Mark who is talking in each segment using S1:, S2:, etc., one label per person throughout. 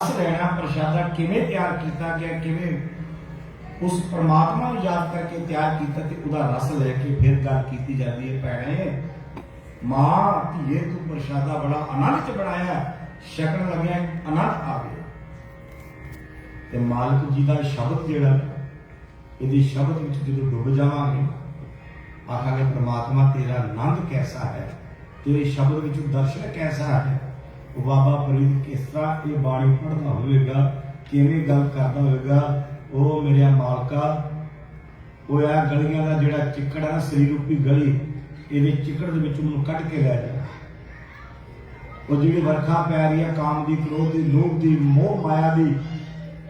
S1: ਰਸ ਲੈਣਾ ਪ੍ਰਸ਼ਾਦਾ ਕਿਵੇਂ ਤਿਆਰ ਕੀਤਾ ਗਿਆ, ਕਿਵੇਂ ਉਸ ਪ੍ਰਮਾਤਮਾ ਨੂੰ ਯਾਦ ਕਰਕੇ ਤਿਆਰ ਕੀਤਾ ਤੇ ਉਹਦਾ ਰਸ ਲੈ ਕੇ ਫਿਰ ਗੱਲ ਕੀਤੀ ਜਾਂਦੀ ਹੈ, ਭੈਣੇ, ਮਾਂ, ਧੀਏ, ਤੂੰ ਪ੍ਰਸ਼ਾਦਾ ਬੜਾ ਆਨੰਦ ਚ ਬਣਾਇਆ ਸ਼ਕਣ ਲੱਗਿਆ, ਆਨੰਦ ਆ ਗਿਆ। ਤੇ ਮਾਲਕ ਜੀ ਦਾ ਸ਼ਬਦ ਜਿਹੜਾ, ਇਹਦੇ ਸ਼ਬਦ ਵਿੱਚ ਜਦੋਂ ਡੁੱਬ ਜਾਵਾਂਗੇ, ਆਖਾਂਗੇ, ਪ੍ਰਮਾਤਮਾ ਤੇਰਾ ਆਨੰਦ ਕੈਸਾ ਹੈ? ਤੇਰੇ ਸ਼ਬਦ ਵਿੱਚ ਦਰਸ਼ਨ ਕੈਸਾ ਹੈ? ਬਾਬਾ ਫਰੀਦ ਕਿਸ ਤਰ੍ਹਾਂ ਇਹ ਬਾਣੀ ਪੜ੍ਹਦਾ ਹੋਵੇਗਾ, ਕਿਵੇਂ ਗੱਲ ਕਰਦਾ ਹੋਵੇਗਾ, ਉਹ ਮੇਰੇ ਮਾਲਕਾ। ਉਹ ਆ ਗਲੀਆਂ ਦਾ ਜਿਹੜਾ ਚਿੱਕੜ ਹੈ ਨਾ, ਸਰੀਰ ਰੂਪੀ ਗਲੀ, ਇਹਦੇ ਚਿੱਕੜ ਦੇ ਵਿੱਚ ਉਹਨੂੰ ਕੱਢ ਕੇ ਲੈ ਜਾ। ਉਹ ਜਿਹੜੀ ਵਰਖਾ ਪੈ ਰਹੀ ਹੈ ਕਾਮ ਦੀ, ਕ੍ਰੋਧ ਦੀ, ਲੋਭ ਦੀ, ਮੋਹ ਮਾਇਆ ਦੀ,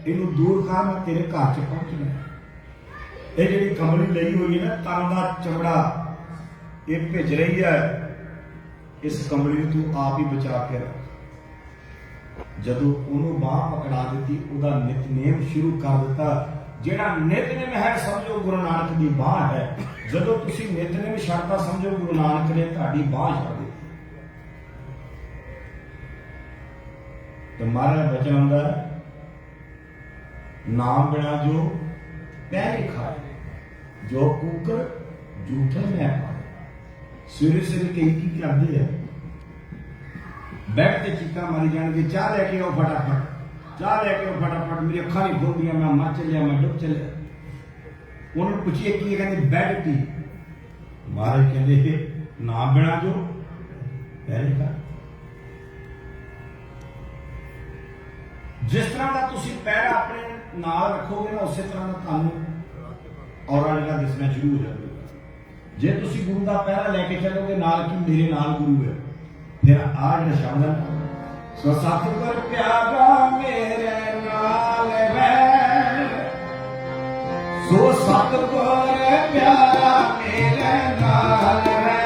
S1: ਇਹਨੂੰ ਦੂਰ ਕਰ, ਮੈਂ ਤੇਰੇ ਘਰ ਚ ਪਹੁੰਚਣਾ ਇਹ ਜਿਹੜੀ ਕਮਰੀ ਲਈ ਹੋਈ ਹੈ ਨਾ, ਤਨ ਦਾ ਚਮੜਾ, ਇਹ ਭਿੱਜ ਰਹੀ ਹੈ। ਇਸ ਕਮਲੀ ਨੂੰ ਤੂੰ ਆਪ ਹੀ ਬਚਾ ਕੇ ਰੱਖ। ਜਦੋਂ ਉਹਨੂੰ ਬਾਹ ਪਕੜਾ ਦਿੱਤੀ, ਉਹਦਾ ਨਿਤਨੇਮ ਸ਼ੁਰੂ ਕਰ ਦਿੱਤਾ। ਜਿਹੜਾ ਨਿਤਨੇਮ ਹੈ, ਸਮਝੋ ਗੁਰੂ ਨਾਨਕ ਦੀ ਬਾਹ ਹੈ। ਜਦੋਂ ਤੁਸੀਂ ਨਿਤਨੇਮ ਛੱਡਤਾ ਸਮਝੋ, ਗੁਰੂ ਨਾਨਕ ਨੇ ਤੁਹਾਡੀ ਬਾਹ ਛੱਡ ਦਿੱਤੀ। ਤੇ ਮਹਾਰਾਜ ਬਚਨ ਹੁੰਦਾ ਨਾਮ ਬਿਨਾ ਜੋ ਪੈਰੇ ਖਾਏ। ਜੋ ਕੁਕਰ ਝੂਠੇ ਮੈਂ ਪਾਏ ਸਵੇਰੇ ਸਵੇਰੇ ਕਈ ਕੀ ਕਰਦੇ ਆ। ਬੈਠ ਤੇ ਚੀਕਾਂ ਮਾਰੀ ਜਾਣਗੇ, ਚਾਹ ਲੈ ਕੇ ਆਓ ਫਟਾਫਟ। ਚਾਹ ਲੈ ਕੇ ਆਓ ਫਟਾਫਟ ਮੇਰੀ ਅੱਖਾਂ ਨਹੀਂ ਖੁੱਲਦੀਆਂ ਮੈਂ ਮਰ ਚੱਲਿਆ ਮੈਂ ਡੁੱਬ ਚੱਲਿਆ। ਉਹਨਾਂ ਨੂੰ ਪੁੱਛੀਏ ਕੀ ਹੈ ਕਹਿੰਦੇ, ਬੈਠ ਕੀ। ਮਹਾਰਾਜ ਕਹਿੰਦੇ, ਨਾ ਬਿਨਾ ਜੋ ਪੈਰੇ ਖਾ ਜਿਸ ਤਰ੍ਹਾਂ ਦਾ ਤੁਸੀਂ ਪੈਰ ਆਪਣੇ ਨਾਲ ਰੱਖੋਗੇ ਨਾ, ਉਸੇ ਤਰ੍ਹਾਂ ਦਾ ਤੁਹਾਨੂੰ ਔਰਾਂ ਜਿਹੜਾ ਦਿਸਣਾ ਸ਼ੁਰੂ ਹੋ ਜਾਵੇਗਾ ਜੇ ਤੁਸੀਂ ਗੁਰੂ ਦਾ ਪਹਿਰਾ ਲੈ ਕੇ ਚੱਲੋਗੇ, ਨਾਲ ਕਿ ਮੇਰੇ ਨਾਲ ਗੁਰੂ ਹੈ? ਫਿਰ ਆ ਜਿਹੜਾ ਸ਼ਬਦ ਹੈ ਸੋ ਸਤਿਗੁਰ ਪਿਆਰਾ ਮੇਰੇ ਨਾਲ ਹੈ ਸੋ ਸਤਿਗੁਰ ਪਿਆਰਾ ਮੇਰੇ ਨਾਲ ਹੈ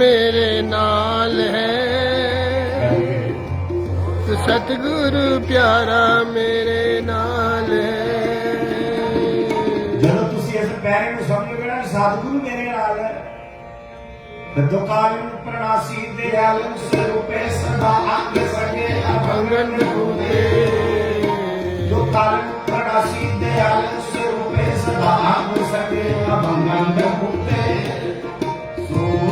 S1: ਮੇਰੇ ਨਾਲ ਹੈ। ਸਤਿਗੁਰੂ ਪਿਆਰਾ ਮੇਰੇ ਨਾਲ ਹੈ। ਜਦੋਂ ਤੁਸੀਂ ਇਸ ਪੈਰੇ ਨੂੰ ਸਮਝੋਗੇ ਨਾ, ਸਤਿਗੁਰੂ ਮੇਰੇ ਨਾਲ ਹੈ। ਫਿਰ ਕਾਲਨ ਪ੍ਰਣਾਸੀ ਦੇ ਆਲਮ ਸਰੂਪੇ ਸਦਾ ਅੰਗ ਸਕੇ, ਅਭੰਗਨ ਬੂਤੇ ਜੋ ਪ੍ਰਣਾਸੀ ਦੇ ਆਲਮ ਸਰੂਪੇ ਸਦਾ ਅੰਗ ਸਕੇ, ਅਭੰਗਨ ਬੂਤੇ ਸੋ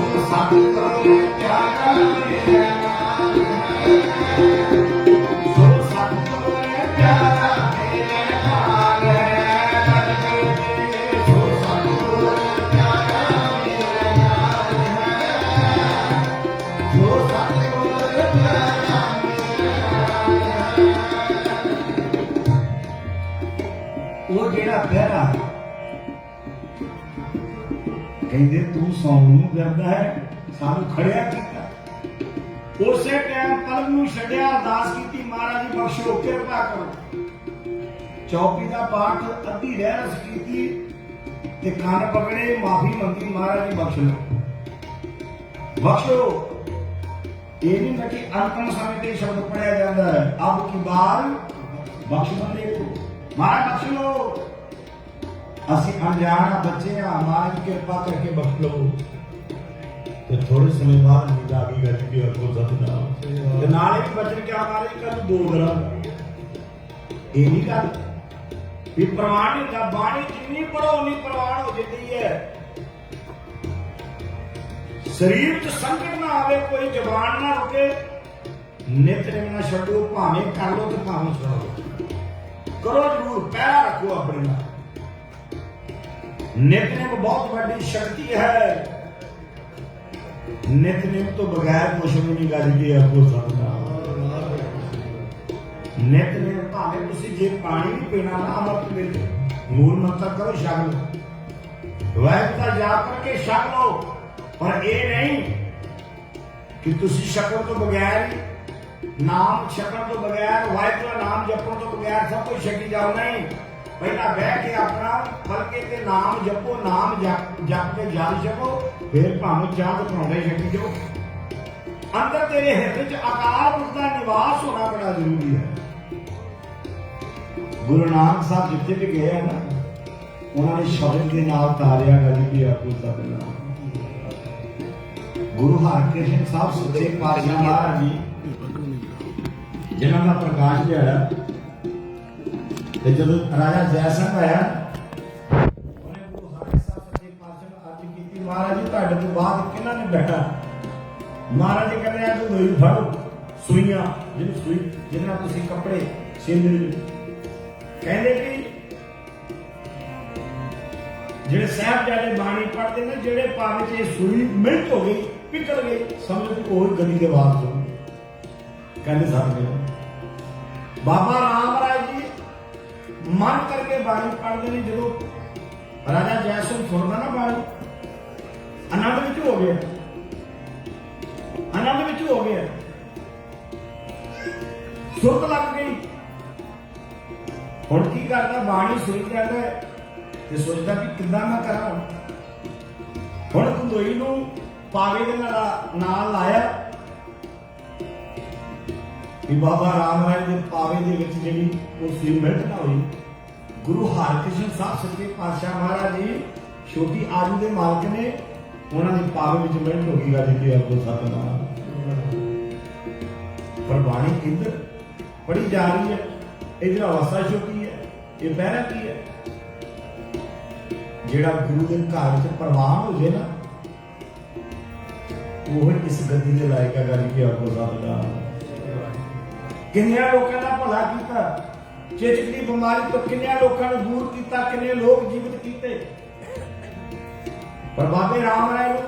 S1: ਉਹ ਜਿਹੜਾ ਪਹਿਰਾ ਕਹਿੰਦੇ ਤੂੰ ਸੌਣ ਨੂੰ ਕਰਦਾ ਹੈ। ਸਾਨੂੰ ਖੜਿਆ ਕੀਤਾ। ਉਸੇ ਟਾਈਮ ਪਲਮ ਨੂੰ ਛੱਡਿਆ, ਅਰਦਾਸ ਕੀਤੀ, ਮਹਾਰਾਜ ਜੀ, ਬਖਸ਼ੋ, ਕਿਰਪਾ ਕਰੋ। ਚੌਪੀ ਦਾ ਪਾਠ ਅੱਧੀ ਰਹਿਰਸ ਕੀਤੀ ਤੇ ਕੰਨ ਪਕੜੇ, ਮਾਫੀ ਮੰਗੀ, ਮਹਾਰਾਜ ਜੀ, ਬਖਸ਼ ਲਓ। ਬਖਸ਼। ਇਹ ਨਹੀਂ ਕਿ ਅੰਤਮ ਸਮੇਂ ਤੇ ਸ਼ਬਦ ਪੜਿਆ ਜਾਂਦਾ ਹੈ। ਅਬ ਕੀ ਬਾਰ ਬਖਸ਼ ਬੰਦੇ ਮਹਾਰਾਜ, ਬਖਸ਼ ਲਓ। ਅਸੀਂ ਅਣਜਾਣ ਬੱਚੇ ਆ ਮਹਾਰਾਜ ਦੀ ਕਿਰਪਾ ਕਰਕੇ ਬਖਸ਼ ਲਓ। ਤੇ ਥੋੜੇ ਸਮੇਂ ਬਾਅਦ ਨੀਂਦ ਆ ਗਈ ਗੱਜ ਕੇ ਅਰਥੋ ਸਤਨਾ ਤੇ ਨਾਲੇ ਵੀ ਬਚਨ ਕਿਆ ਮਹਾਰਾਜ ਕੱਲ ਦੋ ਗਰਾ ਇਹ ਨਹੀਂ ਗੱਲ ਵੀ ਪ੍ਰਮਾਣ ਦਾ ਬਾਣੀ ਜਿੰਨੀ ਪੜੋ ਉਨੀ ਪ੍ਰਮਾਣ ਹੋ ਜਾਂਦੀ ਹੈ। ਸਰੀਰ 'ਚ ਸੰਕਟ ਨਾ ਆਵੇ, ਕੋਈ ਜ਼ਬਾਨ ਨਾ ਰੁਕੇ, ਨਿਤ ਨਿਯਮ ਨਾ ਛੱਡੋ, ਭਾਵੇਂ ਕਰ ਲੋ ਤੇ ਭਾਵੇਂ ਛੱਡੋ ਕਰੋ ਜ਼ਰੂਰ, ਪੈਰਾ ਰੱਖੋ ਆਪਣੇ ਨਾਲ। ਨਿਤਨੇਮ ਬਹੁਤ ਵੱਡੀ ਸ਼ਕਤੀ ਹੈ। ਨਿਤਨੇਮ ਤੋਂ ਬਗੈਰ ਕੁਛ ਵੀ ਨਹੀਂ ਗੱਲ ਕੀ ਆਪੋ ਸਕਦਾ ਨਿਤਨੇਮ ਭਾਵੇਂ ਤੁਸੀਂ ਜੇ ਪਾਣੀ ਵੀ ਪੀਣਾ ਨਾ, ਅਮਰਤ ਵਿੱਚ ਮੂਲ ਮੰਤਰ ਕਰੋ ਸ਼ਾਮਲ ਵਾਹਿਗੁਰੂ ਦਾ ਜਾਪ ਕਰਕੇ ਛਕ ਲਓ। ਪਰ ਇਹ ਨਹੀਂ ਕਿ ਤੁਸੀਂ ਸ਼ਕਲ ਤੋਂ ਬਗੈਰ ਨਾਮ ਛਕਣ ਤੋਂ ਬਗੈਰ, ਵਾਹਿਗੁਰੂ ਦਾ ਨਾਮ ਜਪਣ ਤੋਂ ਬਗੈਰ ਸਭ ਕੁਝ ਛਕੀ ਜਾਓ, ਨਹੀਂ। ਪਹਿਲਾਂ ਬਹਿ ਕੇ ਆਪਣਾ ਹਲਕੇ ਤੇ ਨਾਮ ਜਪੋ, ਨਾਮ ਜਪ ਕੇ ਜਲ ਛਕੋ ਫਿਰ ਭਾਵੇਂ ਚਾਹ ਤੇ ਛਕੀ ਜਾਓ ਅੰਦਰ ਤੇਰੇ ਹਿਰਦੇ 'ਚ ਅਕਾਲ ਪੁਰਖ ਦਾ ਨਿਵਾਸ ਹੋਣਾ ਬੜਾ ਜ਼ਰੂਰੀ ਹੈ। ਗੁਰੂ ਨਾਨਕ ਸਾਹਿਬ ਜਿੱਥੇ ਵੀ ਗਏ ਆ ਨਾ, ਉਹਨਾਂ ਨੇ ਸ਼ਬਦ ਦੇ ਨਾਲ ਤਾਰਿਆ ਗੱਲ ਵੀ ਆਪੋ ਸਤਨਾਮ ਗੁਰੂ ਹਰਕ੍ਰਿਸ਼ਨ ਸਾਹਿਬ ਸੱਚੇ ਪਾਤਸ਼ਾਹ ਮਹਾਰਾਜ ਜੀ, ਜਿਨ੍ਹਾਂ ਦਾ ਪ੍ਰਕਾਸ਼ ਲਿਆਇਆ ਤੇ ਜਦੋਂ ਰਾਜਾ ਜੈ ਸਿੰਘ ਆਇਆ, ਉਹਨੇ ਗੁਰੂ ਹਰਕ੍ਰਿਸ਼ਨ ਸਾਹਿਬ ਸੱਚੇ ਪਾਤਸ਼ਾਹ ਅਰਜ਼ ਕੀਤੀ, ਮਹਾਰਾਜ ਜੀ, ਤੁਹਾਡੇ ਤੋਂ ਬਾਅਦ ਕਿਹਨਾਂ ਨੇ ਬੈਠਾ? ਮਹਾਰਾਜ ਜੀ ਕਹਿੰਦੇ ਆ, ਤੂੰ ਦੋਈ ਫੜੋ ਸੂਈਆਂ, ਜਿਹਨੂੰ ਸੂਈ, ਜਿਹਨਾਂ ਤੁਸੀਂ ਕੱਪੜੇ ਸਿੰਦਰ ਕਹਿੰਦੇ ਕਿ ਜਿਹੜੇ ਸਾਹਿਬਜ਼ਾਦੇ ਬਾਣੀ ਪੜ੍ਹਦੇ ਨੇ, ਜਿਹੜੇ ਭਾਵੇਂ ਚ ਇਹ ਸੂਈ ਮਿਲਟ ਹੋ ਗਈ ਪਿਕਲ ਗਈ, ਸਮਝ ਕੋਈ ਗਲੀ ਦੇ ਬਾਹਰ ਤੋਂ ਕਹਿੰਦੇ ਸਕਦੇ ਬਾਬਾ ਰਾਮ ਰਾਏ ਮਨ ਕਰਕੇ ਬਾਣੀ ਪੜ੍ਹਦੇ ਨੇ ਜਦੋਂ ਰਾਜਾ ਜੈ ਸਿੰਘ ਸੁਣਦਾ ਨਾ ਬਾਣੀ, ਆਨੰਦ ਵਿੱਚ ਹੋ ਗਿਆ। ਆਨੰਦ ਵਿੱਚ ਹੋ ਗਿਆ। ਸੁਰਤ ਲੱਗ ਗਈ। ਹੁਣ ਕੀ ਕਰਦਾ? ਬਾਣੀ ਸੁਣੀ ਜਾਂਦਾ ਤੇ ਸੋਚਦਾ ਕਿ ਕਿੱਦਾਂ ਮੈਂ ਕਰਾਂ। ਹੁਣ ਕੰਦੋਈ ਨੂੰ ਪਾਵੇ ਦੇ ਨਾਲ ਲਾਇਆ। ਕਿ ਬਾਬਾ ਰਾਮ ਰਾਏ ਦੇ ਪਾਵੇ ਦੇ ਵਿੱਚ ਜਿਹੜੀ ਉਹ ਸੀ ਨਾ ਹੋਈ, ਗੁਰੂ ਹਰਕ੍ਰਿਸ਼ਨ ਸਾਹਿਬ ਸੱਚੇ ਪਾਤਸ਼ਾਹ ਮਹਾਰਾਜ ਜੀ, ਛੋਟੀ ਆਜੂ ਦੇ ਮਾਲਕ ਨੇ ਉਹਨਾਂ ਦੇ ਪਾਵੇ ਵਿੱਚ ਮਿਹਨਤ ਹੋ ਗਈ ਗੱਲ ਕਿ ਆਪੋ ਸਤਨਾਮ ਪਰ ਬਾਣੀ ਇੱਧਰ ਪੜੀ ਜਾ ਰਹੀ ਹੈ। ਇਧਰ ਅਵਸਥਾ ਛੋਟੀ ਹੈ, ਇਹ ਪਹਿਰਾ ਕੀ ਹੈ? ਜਿਹੜਾ ਗੁਰੂ ਦੇ ਘਰ ਵਿੱਚ ਪ੍ਰਵਾਨ ਹੋ ਜੇ ਨਾ, ਉਹ ਇਸ ਗੱਦੀ ਦੇ ਲਾਇਕ ਹੈ ਗੱਲ ਕੀ ਆਪੋ ਸਕਦਾ ਕਿੰਨਿਆਂ ਲੋਕਾਂ ਦਾ ਭਲਾ ਕੀਤਾ? ਚਿਚਕ ਦੀ ਬਿਮਾਰੀ ਤੋਂ ਕਿੰਨਿਆਂ ਲੋਕਾਂ ਨੂੰ ਦੂਰ ਕੀਤਾ, ਕਿੰਨੇ ਲੋਕ ਜੀਵਤ ਕੀਤੇ? ਪਰ ਬਾਬੇ ਰਾਮ ਰਾਏ ਨੂੰ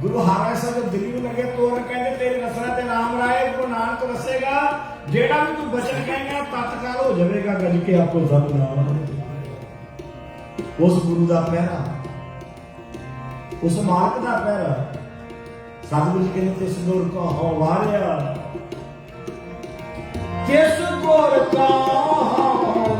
S1: ਗੁਰੂ ਹਾਰਾ ਸਾਹਿਬ ਦਿੱਲੀ ਨੂੰ ਲੱਗੇ ਤੋਰਨ ਕਹਿੰਦੇ, ਤੇਰੀ ਰਸਨਾ ਤੇ ਰਾਮ ਰਾਏ, ਗੁਰੂ ਨਾਨਕ ਵਸੇਗਾ ਜਿਹੜਾ ਵੀ ਤੂੰ ਬਚਨ ਕਹੇਗਾ ਤਤਕਾਲ ਹੋ ਜਾਵੇਗਾ ਗੱਜ ਕੇ ਆਪੋ ਸਤਨਾਮ ਉਸ ਗੁਰੂ ਦਾ ਪਹਿਰਾ, ਉਸ ਮਾਲਕ ਦਾ ਪਹਿਰਾ, ਸਤਿਗੁਰੂ ਜੀ ਕਹਿੰਦੇ, ਤਿਸ ਗੁਰ ਕੋ ਹੋ ਵਾਰਿਆ ਗੁਰ ਕੋ ਹੋ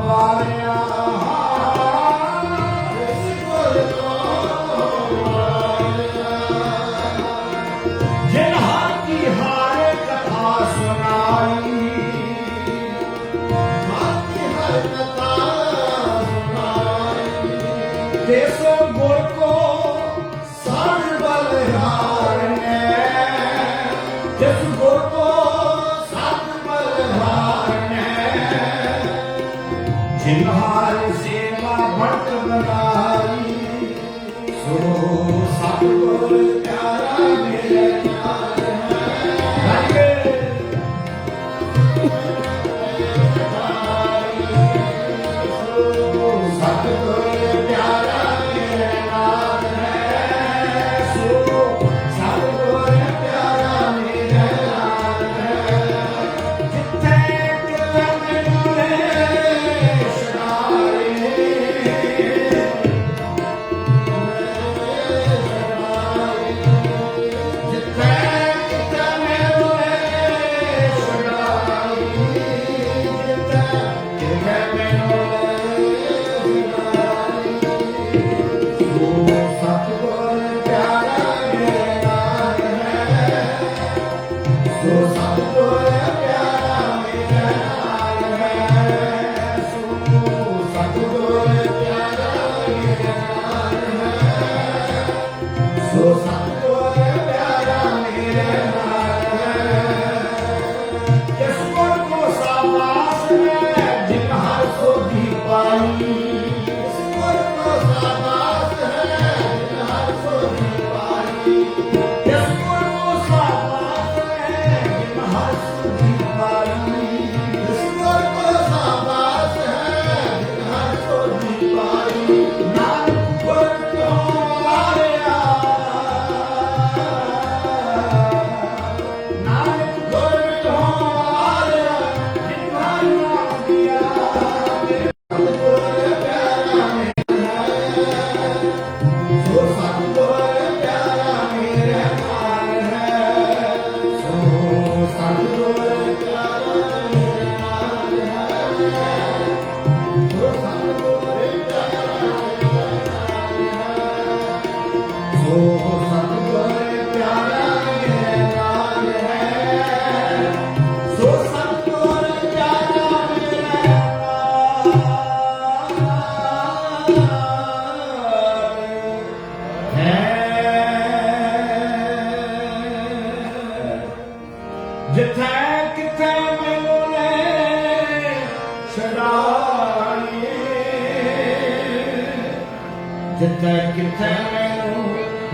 S1: ਜਿੱਥੇ ਕਿੱਥੇ ਮੈਨੂੰ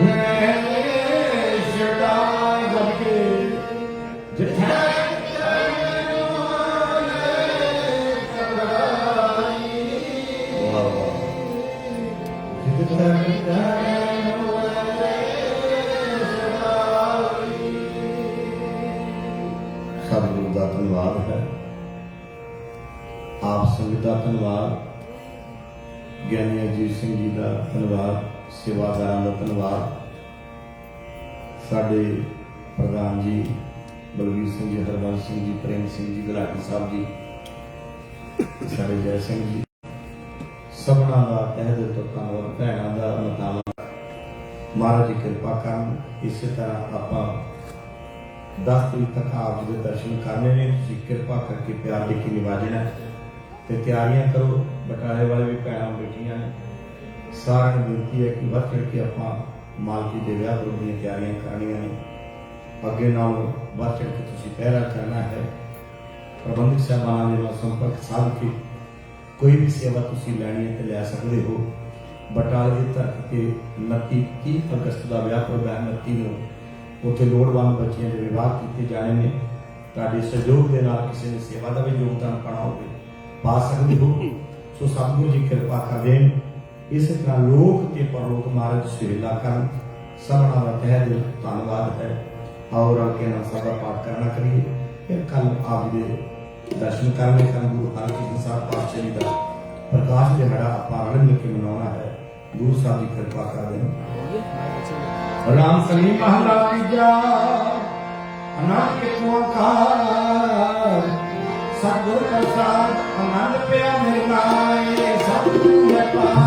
S1: ਲੈ ਛਡਾਏ ਜਦ ਜਿੱਥੇ ਸਤਿਗੁਰੂ ਦਾ ਧੰਨਵਾਦ ਹੈ। ਆਪ ਸੰਗਤ ਦਾ ਧੰਨਵਾਦ। ਗਿਆਨੀ ਅਜੀਤ ਸਿੰਘ ਜੀ ਦਾ ਧੰਨਵਾਦ, ਸੇਵਾਦਾਰਾਂ ਦਾ ਧੰਨਵਾਦ। ਸਾਡੇ ਪ੍ਰਧਾਨ ਜੀ ਬਲਵੀਰ ਸਿੰਘ ਜੀ, ਹਰਬੰਸ ਸਿੰਘ ਜੀ, ਪ੍ਰੇਮ ਸਿੰਘ ਜੀ ਗੁਲਾਟੀ ਸਾਹਿਬ ਜੀ, ਸਾਡੇ ਜੈ ਸਿੰਘ ਜੀ, ਸਭਨਾਂ ਦਾ ਤਹਿ ਦਿਲ ਤੋਂ ਧੰਨਵਾਦ, ਭੈਣਾਂ ਦਾ ਮਤਾਵਾਂ। ਮਹਾਰਾਜ ਦੀ ਕਿਰਪਾ ਕਰਨ, ਇਸੇ ਤਰ੍ਹਾਂ ਆਪਾਂ 10 ਤਰੀਕ ਤੱਕ ਆਪ ਜੀ ਦੇ ਦਰਸ਼ਨ ਕਰਨੇ ਨੇ। ਤੁਸੀਂ ਕਿਰਪਾ ਕਰਕੇ ਪਿਆਰ ਦੇ ਕੇ ਨਿਵਾਜਣਾ ਤੇ ਤਿਆਰੀਆਂ ਕਰੋ। ਬਟਾਲੇ ਵਾਲੇ ਵੀ ਭੈਣਾਂ ਬੈਠੀਆਂ ਨੇ। ਸਾਰਿਆਂ ਨੂੰ ਬੇਨਤੀ ਹੈ ਕਿ ਵੱਧ ਚੜ੍ਹ ਕੇ ਆਪਾਂ ਮਾਲਕੀ ਦੇ ਵਿਆਹ ਤੋਂ ਦੀਆਂ ਤਿਆਰੀਆਂ ਕਰਨੀਆਂ ਨੇ। ਅੱਗੇ ਨਾਲ ਵੱਧ ਚੜ੍ਹ ਕੇ ਤੁਸੀਂ ਪਹਿਰਾ ਕਰਨਾ ਹੈ। ਪ੍ਰਬੰਧਕ ਸਾਹਿਬਾਨ ਦੇ ਨਾਲ ਸੰਪਰਕ ਸਾਧ ਕੇ ਕੋਈ ਵੀ ਸੇਵਾ ਤੁਸੀਂ ਲੈਣੀ ਹੈ ਤੇ ਲੈ ਸਕਦੇ ਹੋ। ਬਟਾਲੇ ਦੀ ਧਰਤੀ ਤੇ 29 30 ਅਗਸਤ ਦਾ ਵਿਆਹ ਪ੍ਰੋਗਰਾਮ 29 ਨੂੰ ਉੱਥੇ ਲੋੜਵੰਦ ਬੱਚਿਆਂ ਦੇ ਵਿਵਾਹ ਕੀਤੇ ਜਾਣੇ ਨੇ। ਤੁਹਾਡੇ ਸਹਿਯੋਗ ਦੇ ਨਾਲ ਕਿਸੇ ਨੇ ਸੇਵਾ ਦਾ ਵੀ ਯੋਗਦਾਨ ਪਾਣਾ ਹੋਵੇ, ਪਾ ਸਕਦੇ ਹੋ। ਸੋ ਸਤਿਗੁਰੂ ਜੀ, ਕਿਰਪਾ ਕਰ ਦੇਣ ਇਸੇ ਤਰ੍ਹਾਂ ਲੋਕ ਤੇ ਪਰਲੋਕ ਮਹਾਰਾਜ ਸੁਹੇਲਾ ਕਰਨ। ਸਭਨਾਂ ਦਾ ਤਹਿ ਦਿਲ ਧੰਨਵਾਦ ਹੈ। ਔਰ ਅੱਗੇ ਨਾਲ ਸਦਾ ਪਾਠ ਕਰਨਾ ਕਰੀਏ। ਫਿਰ ਕੱਲ ਆਪ ਦੇ ਦਰਸ਼ਨ ਕਰਨੇ ਕਰਨ ਗੁਰੂ ਹਰਕ੍ਰਿਸ਼ਨ ਸਾਹਿਬ ਪਾਤਸ਼ਾਹ ਜੀ ਦਾ ਪ੍ਰਕਾਸ਼ ਦਿਹਾੜਾ ਆਪਾਂ ਰਲ ਮਿਲ ਕੇ ਮਨਾਉਣਾ ਹੈ। ਗੁਰੂ ਸਾਹਿਬ ਦੀ ਕਿਰਪਾ ਕਰ ਦੇਣ ਰਾਮ ਸਨੀ ਮਹਲਾ ਤੀਜਾ ਅਨੰਦ ਕਿਤੋਂ ਕਾਰ ਸਤਿਗੁਰ ਪ੍ਰਸਾਦ ਆਨੰਦ ਪਿਆ ਮਿਲਾਏ ਸਤਿਗੁਰ ਹੈ ਪਾ